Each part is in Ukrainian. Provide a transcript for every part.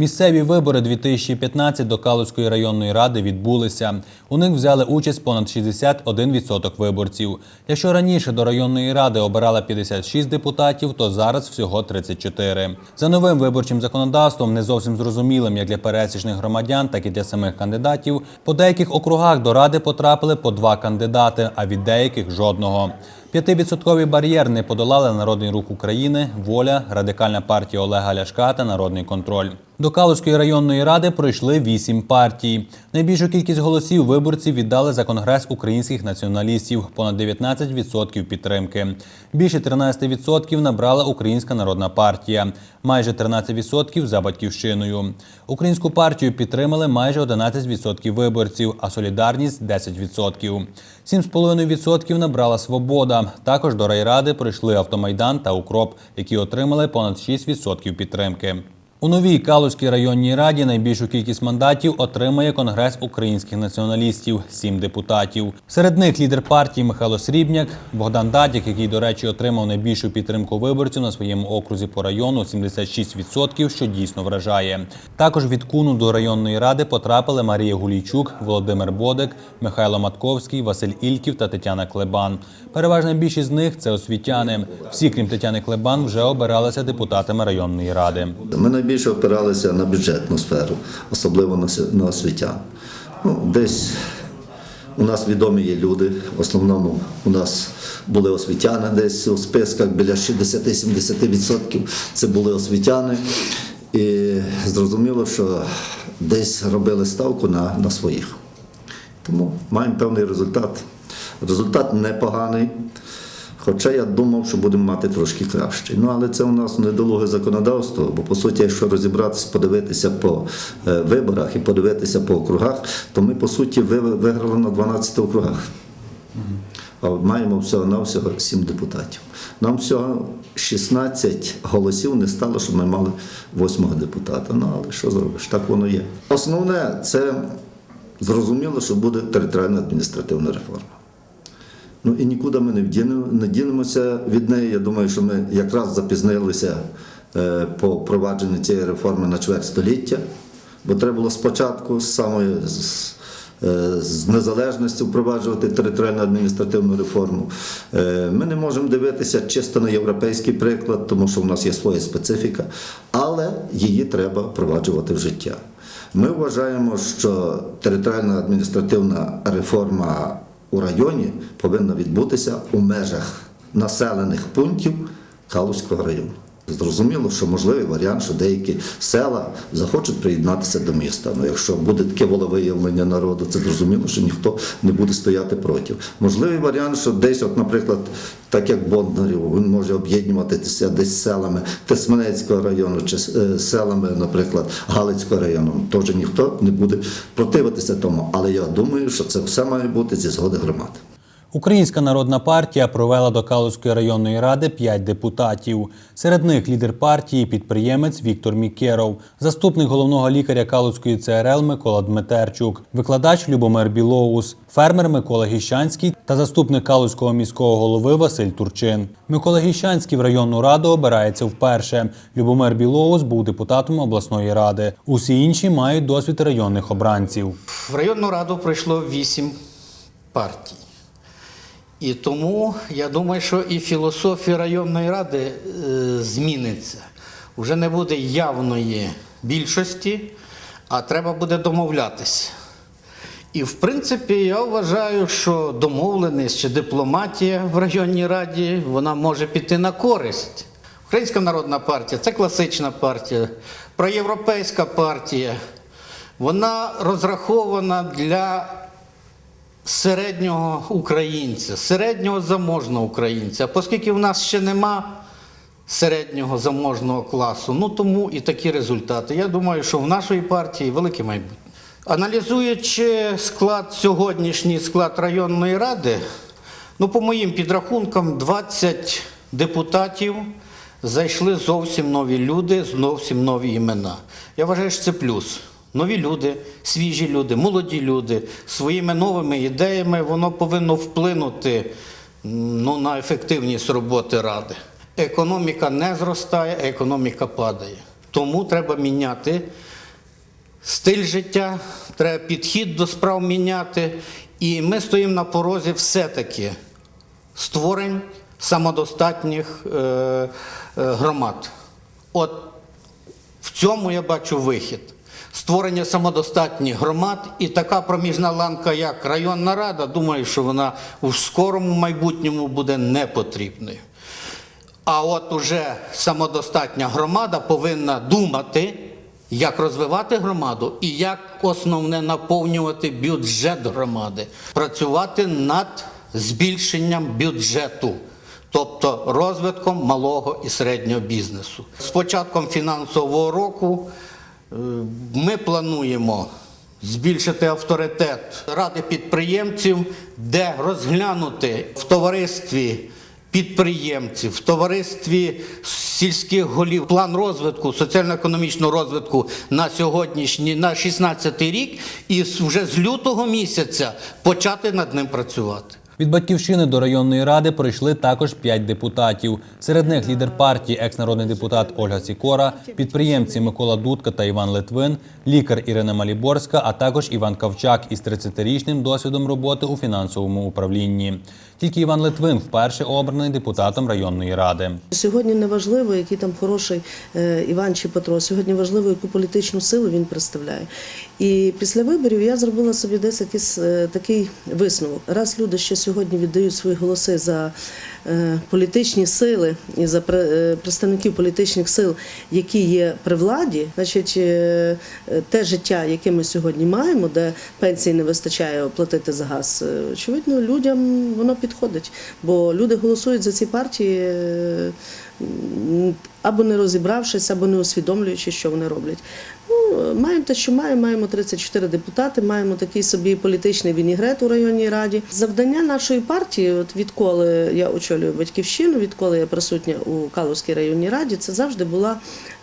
Місцеві вибори 2015 до Калузької районної ради відбулися. У них взяли участь понад 61% виборців. Якщо раніше до районної ради обирали 56 депутатів, то зараз всього 34. За новим виборчим законодавством, не зовсім зрозумілим як для пересічних громадян, так і для самих кандидатів, по деяких округах до ради потрапили по два кандидати, а від деяких жодного. П'ятивідсотковий бар'єр не подолали Народний рух України, воля, радикальна партія Олега Ляшка та Народний контроль. До Калузької районної ради пройшли вісім партій. Найбільшу кількість голосів виборці віддали за конгрес українських націоналістів понад 19% підтримки. Більше 13% набрала Українська народна партія, майже 13% за батьківщиною. Українську партію підтримали майже 11% виборців, а солідарність 10%. 7,5% набрала свобода. Також до райради прийшли автомайдан та укроп, які отримали понад 6% підтримки. У новій Калузькій районній раді найбільшу кількість мандатів отримає Конгрес українських націоналістів сім депутатів. Серед них лідер партії Михайло Срібняк, Богдан Дадік, який, до речі, отримав найбільшу підтримку виборців на своєму окрузі по району 76%, що дійсно вражає. Також від Куну до районної ради потрапили Марія Гулійчук, Володимир Бодик, Михайло Матковський, Василь Ільків та Тетяна Клебан. Переважна більшість з них це освітяни. Всі, крім Тетяни Клебан, вже обиралися депутатами районної ради. Ми найбільше опиралися на бюджетну сферу, особливо на освітян. Ну, десь у нас відомі є люди, в основному у нас були освітяни десь у списках біля 60-70% це були освітяни. І зрозуміло, що десь робили ставку на, на своїх. Тому маємо певний результат. Результат непоганий. Хоча я думав, що будемо мати трошки кращий. Ну, але це у нас недолуге законодавство, бо по суті, якщо розібратися, подивитися по е, виборах і подивитися по округах, то ми по суті ви- виграли на 12 округах. А маємо всього-навсього 7 депутатів. Нам всього 16 голосів не стало, щоб ми мали 8 депутата. Ну, але що зробиш? Так воно є. Основне це зрозуміло, що буде територіальна адміністративна реформа. Ну і нікуди ми не не дінемося від неї. Я думаю, що ми якраз запізнилися е, по впровадженню цієї реформи на чверть століття, бо треба було спочатку з самої з, е, з незалежності впроваджувати територіальну адміністративну реформу. Е, Ми не можемо дивитися чисто на європейський приклад, тому що в нас є своя специфіка, але її треба впроваджувати в життя. Ми вважаємо, що територіальна адміністративна реформа у районі повинно відбутися у межах населених пунктів Калузького району. Зрозуміло, що можливий варіант, що деякі села захочуть приєднатися до міста. Ну, якщо буде таке волевиявлення народу, це зрозуміло, що ніхто не буде стояти проти. Можливий варіант, що десь, от, наприклад, так як Бондарів, він може об'єднуватися десь селами Тисменецького району чи е, селами, наприклад, Галицького району. Теж ніхто не буде противитися тому. Але я думаю, що це все має бути зі згоди громад. Українська народна партія провела до Калузької районної ради п'ять депутатів. Серед них лідер партії, підприємець Віктор Мікеров, заступник головного лікаря Калузької ЦРЛ Микола Дмитерчук, викладач Любомир Білоус, фермер Микола Гіщанський та заступник Калузького міського голови Василь Турчин. Микола Гіщанський в районну раду обирається вперше. Любомир Білоус був депутатом обласної ради. Усі інші мають досвід районних обранців. В районну раду пройшло вісім партій. І тому я думаю, що і філософія районної ради е, зміниться. Уже не буде явної більшості, а треба буде домовлятися. І в принципі я вважаю, що домовленість чи дипломатія в районній раді вона може піти на користь. Українська народна партія це класична партія, проєвропейська партія. Вона розрахована для середнього українця, середнього заможного українця. Оскільки в нас ще нема середнього заможного класу, ну тому і такі результати. Я думаю, що в нашої партії велике майбутнє. Аналізуючи склад сьогоднішній склад районної ради, ну, по моїм підрахункам, 20 депутатів зайшли зовсім нові люди, зовсім нові імена. Я вважаю, що це плюс. Нові люди, свіжі люди, молоді люди своїми новими ідеями воно повинно вплинути ну, на ефективність роботи ради. Економіка не зростає, а економіка падає. Тому треба міняти стиль життя, треба підхід до справ міняти. І ми стоїмо на порозі все-таки створень самодостатніх е, е, громад. От в цьому я бачу вихід. Створення самодостатніх громад і така проміжна ланка, як районна рада, думаю, що вона у скорому майбутньому буде не потрібною. А от уже самодостатня громада повинна думати, як розвивати громаду і як основне наповнювати бюджет громади, працювати над збільшенням бюджету, тобто розвитком малого і середнього бізнесу. З початком фінансового року ми плануємо збільшити авторитет ради підприємців, де розглянути в товаристві підприємців, в товаристві сільських голів план розвитку, соціально-економічного розвитку на сьогоднішній, на 16 рік, і вже з лютого місяця почати над ним працювати. Від батьківщини до районної ради прийшли також п'ять депутатів. Серед них лідер партії, екс-народний депутат Ольга Сікора, підприємці Микола Дудка та Іван Литвин, лікар Ірина Маліборська, а також Іван Кавчак із 30-річним досвідом роботи у фінансовому управлінні. Тільки Іван Литвин вперше обраний депутатом районної ради. Сьогодні не важливо, який там хороший е, Іван чи Петро. Сьогодні важливо, яку політичну силу він представляє. І після виборів я зробила собі десь якийсь е, такий висновок. Раз люди ще сьогодні віддають свої голоси за е, політичні сили і за е, представників політичних сил, які є при владі, значить е, те життя, яке ми сьогодні маємо, де пенсії не вистачає оплатити за газ, очевидно, людям воно підходить. Бо люди голосують за ці партії. Або не розібравшись, або не усвідомлюючи, що вони роблять. Ну, маємо те, що маємо. Маємо 34 депутати, маємо такий собі політичний вінігрет у районній раді. Завдання нашої партії, от відколи я очолюю батьківщину, відколи я присутня у Калузькій районній раді, це завжди була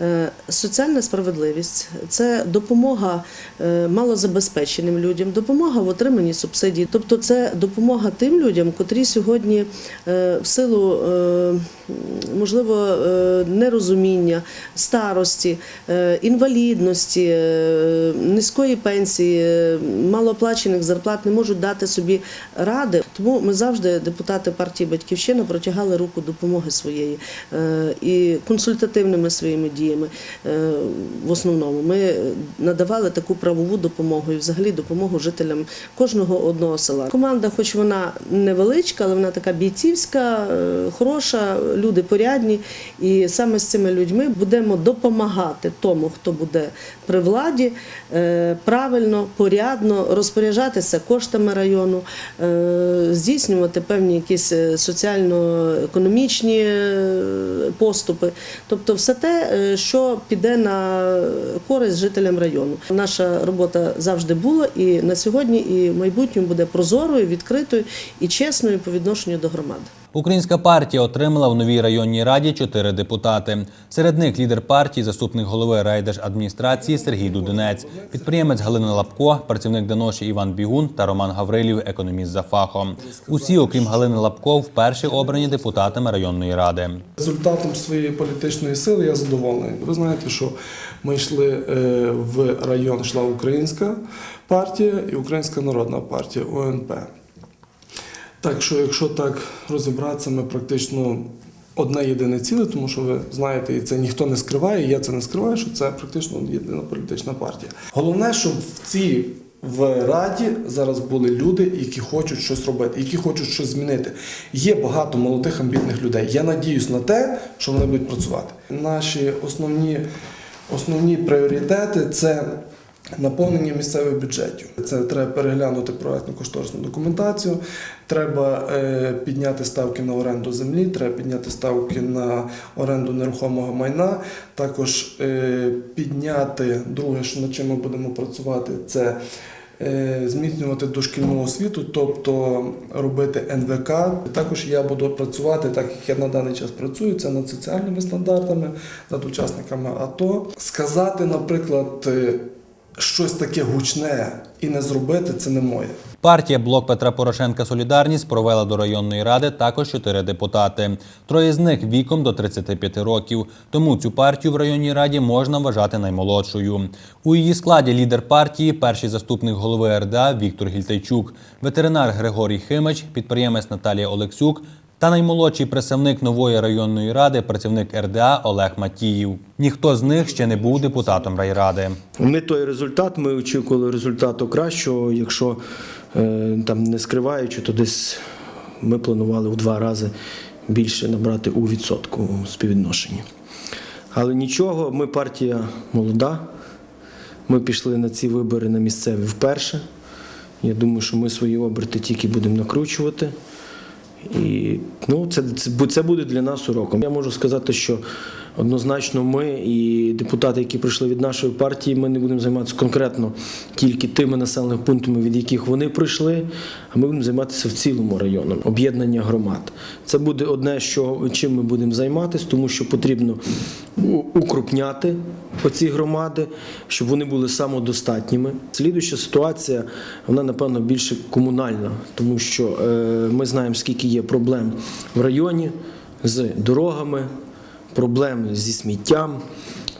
е, соціальна справедливість, це допомога е, малозабезпеченим людям, допомога в отриманні субсидій. Тобто, це допомога тим людям, котрі сьогодні е, в силу можливо нерозуміння, старості, е, інвалідності, е, низької пенсії, е, малооплачених зарплат не можуть дати собі ради. Тому ми завжди, депутати партії Батьківщина, протягали руку допомоги своєї е, і консультативними своїми діями. В основному ми надавали таку правову допомогу і взагалі допомогу жителям кожного одного села. Команда, хоч вона невеличка, але вона така бійцівська, хороша, люди порядні. І саме з цими людьми будемо допомагати тому, хто буде при владі, е, правильно, порядно розпоряджатися коштами району, е, здійснювати певні якісь е, соціально-економічні поступи. Тобто все те, що піде на користь жителям району. Наша робота завжди була і на сьогодні, і в майбутньому буде прозорою, відкритою і чесною по відношенню до громади. Українська партія отримала в новій районній раді чотири депутати. Серед них лідер партії, заступник голови райдержадміністрації Сергій Дудинець, підприємець Галина Лапко, працівник Даноші Іван Бігун та Роман Гаврилів, економіст за фахом. Усі, окрім Галини Лапко, вперше обрані депутатами районної ради. Результатом своєї політичної сили я задоволений. Ви знаєте, що ми йшли е, в район, йшла Українська партія і Українська Народна партія УНП. Так що, якщо так розібратися, ми практично одне єдине ціле, тому що ви знаєте, і це ніхто не скриває, і я це не скриваю, що це практично єдина політична партія. Головне, щоб в цій в раді зараз були люди, які хочуть щось робити, які хочуть щось змінити. Є багато молодих амбітних людей. Я надіюсь на те, що вони будуть працювати. Наші основні, основні пріоритети це. Наповнення місцевих бюджетів. Це треба переглянути проектну кошторисну документацію. Треба е, підняти ставки на оренду землі, треба підняти ставки на оренду нерухомого майна. Також е, підняти друге, що над чим ми будемо працювати, це е, зміцнювати дошкільну освіту, тобто робити НВК. Також я буду працювати, так як я на даний час працюю, це над соціальними стандартами, над учасниками АТО. Сказати, наприклад. Щось таке гучне і не зробити це не моє. Партія Блок Петра Порошенка Солідарність провела до районної ради також чотири депутати. Троє з них віком до 35 років. Тому цю партію в районній раді можна вважати наймолодшою. У її складі лідер партії, перший заступник голови РДА Віктор Гільтайчук, ветеринар Григорій Химич, підприємець Наталія Олексюк та наймолодший представник нової районної ради, працівник РДА Олег Матіїв. Ніхто з них ще не був депутатом райради. Не той результат. Ми очікували результату кращого. Якщо е, там не скриваючи, то десь ми планували в два рази більше набрати у відсотку співвідношенні. Але нічого, ми партія молода. Ми пішли на ці вибори на місцеві вперше. Я думаю, що ми свої оберти тільки будемо накручувати. І ну, це, це, буде для нас уроком. Я можу сказати, що однозначно ми і депутати, які прийшли від нашої партії, ми не будемо займатися конкретно тільки тими населеними пунктами, від яких вони прийшли, а ми будемо займатися в цілому району об'єднання громад. Це буде одне, що чим ми будемо займатися, тому що потрібно укрупняти оці громади, щоб вони були самодостатніми. Слідуюча ситуація, вона напевно більше комунальна, тому що е, ми знаємо, скільки є проблем в районі з дорогами, проблем зі сміттям,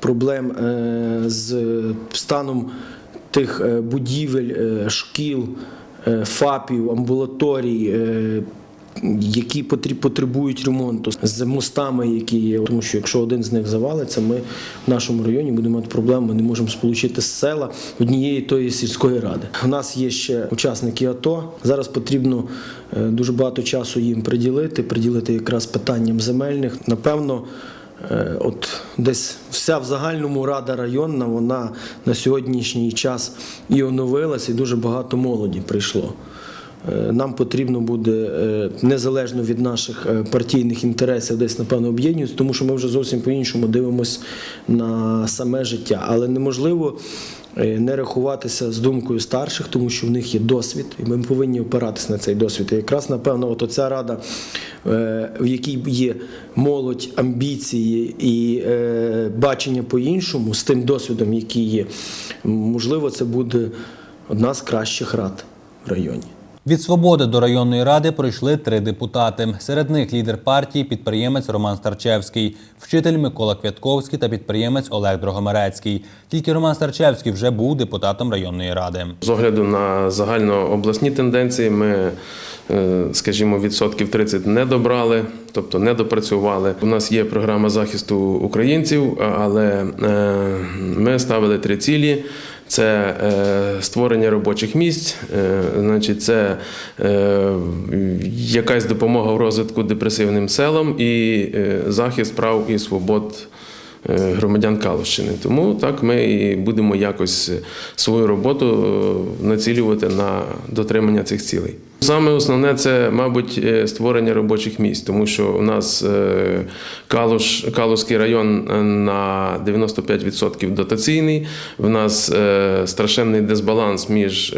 проблем е, з станом тих е, будівель, шкіл, ФАПів, амбулаторій. Які потребують ремонту з мостами, які є, тому що якщо один з них завалиться, ми в нашому районі будемо мати проблему. Ми не можемо сполучити з села однієї тої сільської ради. У нас є ще учасники АТО. Зараз потрібно е, дуже багато часу їм приділити, приділити якраз питанням земельних. Напевно. Е, От десь вся в загальному рада районна, вона на сьогоднішній час і оновилась, і дуже багато молоді прийшло. Е, Нам потрібно буде е, незалежно від наших е, партійних інтересів десь напевно об'єднуватися, тому що ми вже зовсім по-іншому дивимося на саме життя. Але неможливо не рахуватися з думкою старших, тому що в них є досвід, і ми повинні опиратися на цей досвід. І якраз напевно, от оця рада, в якій є молодь, амбіції і бачення по-іншому з тим досвідом, який є, можливо, це буде одна з кращих рад в районі. Від свободи до районної ради пройшли три депутати. Серед них лідер партії, підприємець Роман Старчевський, вчитель Микола Квятковський та підприємець Олег Дрогомерецький. Тільки Роман Старчевський вже був депутатом районної ради. З огляду на загальнообласні тенденції, ми, е, скажімо, відсотків 30 не добрали, тобто не допрацювали. У нас є програма захисту українців, але е, ми ставили три цілі. Це е, створення робочих місць, е, значить, це е, якась допомога в розвитку депресивним селам і захист прав і свобод громадян Калущини. Тому так ми і будемо якось свою роботу націлювати на дотримання цих цілей. Саме основне це, мабуть, е, створення робочих місць, тому що у нас е, Калуш, Калузький район е, на 95% дотаційний. В нас страшенний дисбаланс між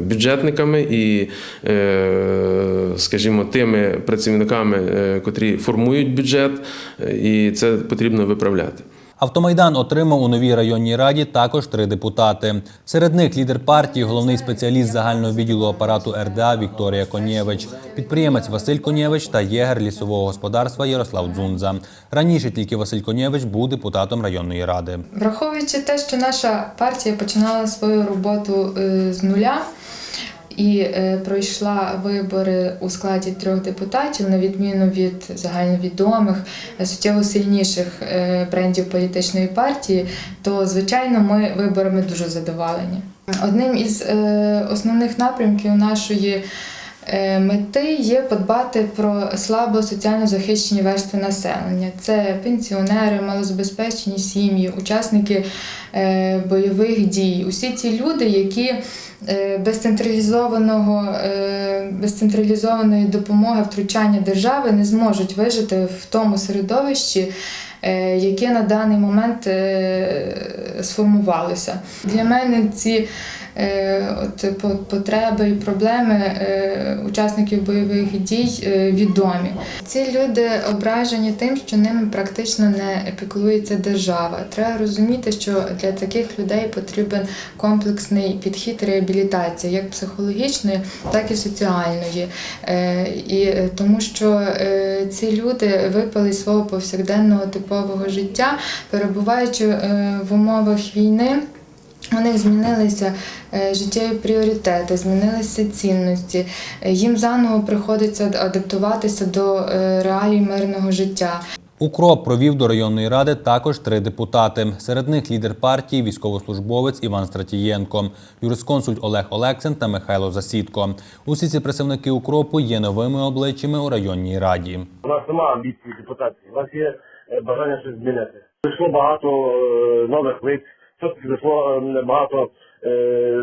бюджетниками і, скажімо, тими працівниками, котрі формують бюджет, і це потрібно виправляти. Автомайдан отримав у новій районній раді також три депутати. Серед них лідер партії, головний спеціаліст загального відділу апарату РДА Вікторія Конєвич, підприємець Василь Конєвич та єгер лісового господарства Ярослав Дзунза. Раніше тільки Василь Конєвич був депутатом районної ради. Враховуючи те, що наша партія починала свою роботу е, з нуля і е, пройшла вибори у складі трьох депутатів, на відміну від загальновідомих, е, суттєво сильніших е, брендів політичної партії, то звичайно ми виборами дуже задоволені. Одним із основних напрямків нашої мети є подбати про слабо соціально захищені верстви населення. Це пенсіонери, малозабезпечені сім'ї, учасники е, бойових дій. Усі ці люди, які е, без централізованого, е, без централізованої допомоги втручання держави не зможуть вижити в тому середовищі, е, яке на даний момент е, сформувалося. Для мене ці е, от, по- потреби і проблеми е, учасників бойових дій е, відомі. Ці люди ображені тим, що ними практично не піклується держава. Треба розуміти, що для таких людей потрібен комплексний підхід реабілітації, як психологічної, так і соціальної. Е, І е, тому що е, ці люди випали свого повсякденного типового життя, перебуваючи е, в умовах війни. У них змінилися е, життєві пріоритети, змінилися цінності. Е, Їм заново приходиться адаптуватися до е, реалій мирного життя. Укроп провів до районної ради також три депутати. Серед них лідер партії, військовослужбовець Іван Стратієнко, юрисконсульт Олег Олексин та Михайло Засідко. Усі ці представники укропу є новими обличчями у районній раді. У нас немає амбіції депутатів, у нас є бажання щось змінити. Прийшло багато нових лиць, все-таки прийшло е, багато е,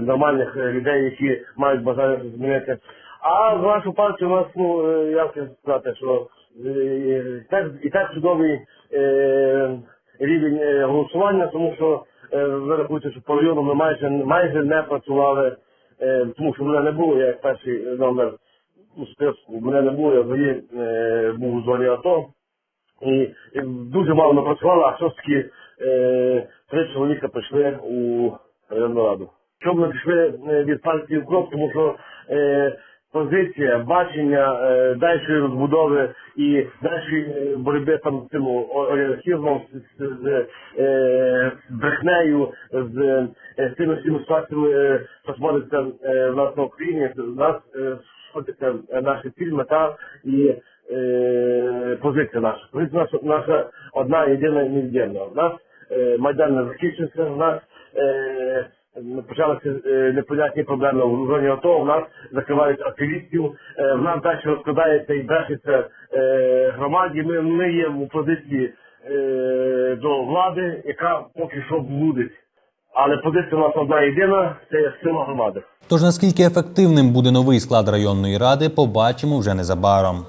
нормальних е, людей, які мають бажання змінити. А в нашу партію у нас, ну, е, як це сказати, що е, так, і так чудовий е, рівень голосування, тому що е, ви рахуєте, що по району ми майже, майже не працювали, е, тому що мене не було, я як перший номер у списку. Мене не було, я взагалі е, був у зоні АТО. І, і дуже мало напрацювали, а все ж таки три чоловіка прийшли у районну раду. Чому ми пішли е, від партії укроп, тому що е, позиція, бачення е, дальшої розбудови і дальшої боротьби там з цим олігархізмом, з, е, брехнею, з, е, з тими всіма ситуаціями, е, що зводиться е, в нас на Україні, в нас е, сходиться е, наша ціль, мета і е, позиція наша. Позиція наша, наша одна єдина невід'ємна. У нас е, Майдан не закінчився, у нас е, почалися е, непонятні проблеми в зоні АТО, у нас закривають активістів, е, в нас далі розкладається і брешеться е, громаді. Ми, ми є в позиції е, до влади, яка поки що блудить. Але позиція у нас одна єдина, це сила громади. Тож наскільки ефективним буде новий склад районної ради, побачимо вже незабаром.